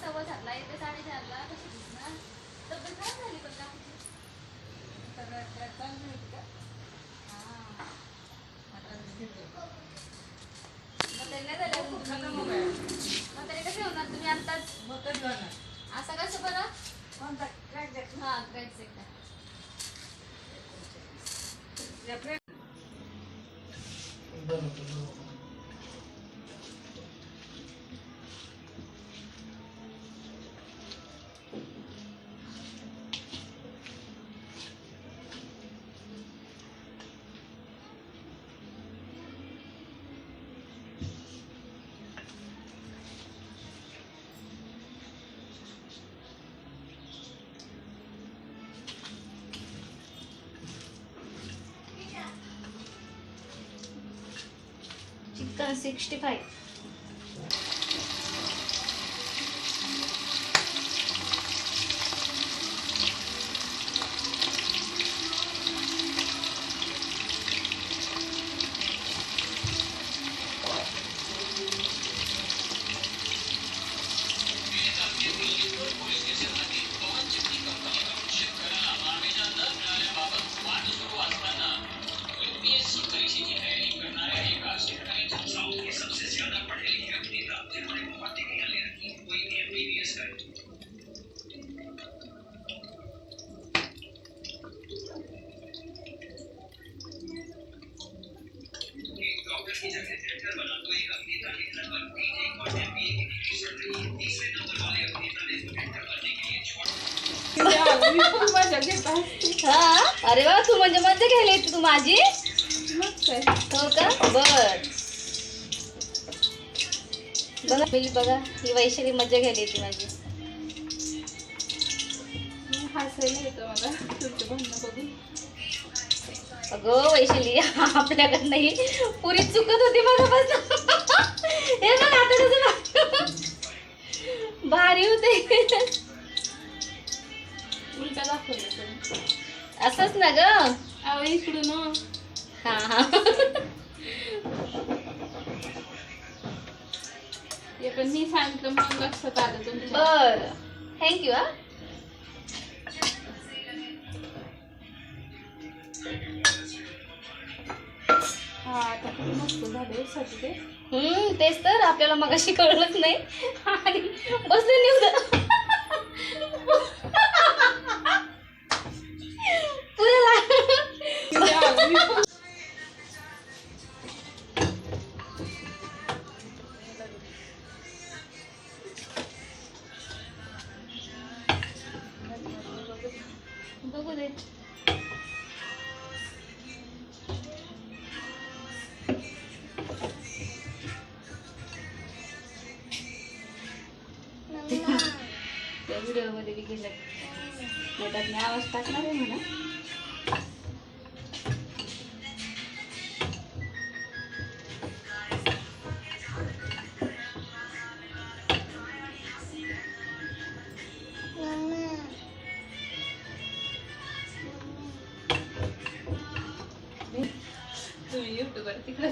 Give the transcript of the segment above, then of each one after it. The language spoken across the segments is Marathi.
सव्वा सातला येते साडेचारला कशी दिसणार. तब्येत खराब झाली पण काकीची सगळं त्रास चांगलं आहे का? हां. म्हातारी. म्हातारी कसे होणार तुम्ही आत्ताच? असं कसं बरं? हा क्रॅक एकदा 165. अरे वा तू म्हणजे मजा घ्यायला येते तू माझी? हो का? बर. बघा मी बघा ही वैशाली मजा घ्यायला येते माझी. हसायला येतं मला तुमचं बघून. अगं वैशाली आपल्याकडं नाही पुरी चुकत होती मगापासून हे बघ आता कसं बघ. भारी होते. उलटा दाखवलं तुम्ही असंच ना ग? इकडून हा. हा हे. पण मी सांगितलं म्हणून लक्षात आलं तुमच्या बर. थँक्यू हा. हम्म तेच तर आपल्याला मग अशी कळलंच नाही. आणि बसले निवड. बघू दे. त्या व्हिडिओमध्ये बी गेलं येतात मी आवाज टाकणार आहे म्हणा तुम्ही युट्यूबर तिकडे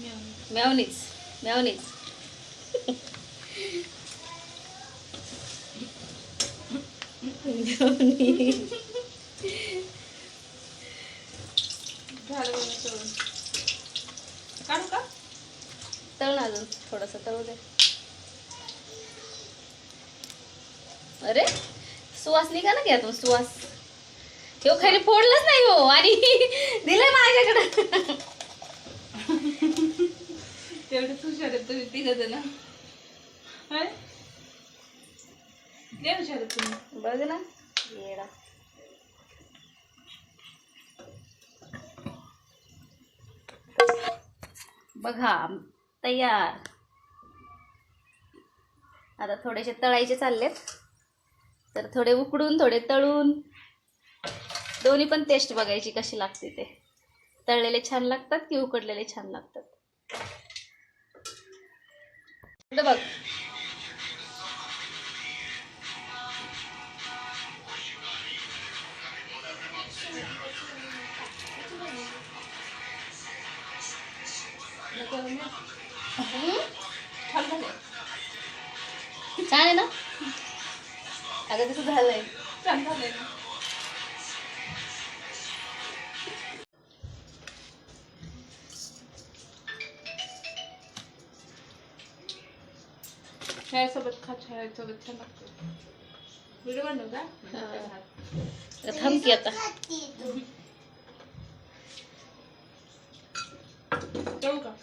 मेवनीज मेवनीज काढू का? तळण अजून थोडस तळू दे. अरे सुवास निघा ना घ्या तो सुवास. हो खरी फोडलंच नाही हो आणि दिलंय माझ्याकडं. तेवढंच हुशार आहेत तुम्ही तिघ जण. होय? हुशार आहेत तुम्ही. बघ ना. येडा. बघा तयार. आता थोडेसे तळायचे चाललेत. तर थोडे उकडून थोडे तळून. दोन्ही पण टेस्ट बघायची कशी लागते ते. तळलेले छान लागतात की उकडलेले छान लागतात? इकडं बघ. छान आहे ना? अगं तसं झालंय. छान झालंय ना? शाळेसोबत खा शाळेसोबत छान लागतं व्हिडिओ बनवू का तर थांब की आता ठेवू का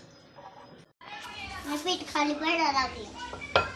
पीठ खाली पडायला लागलं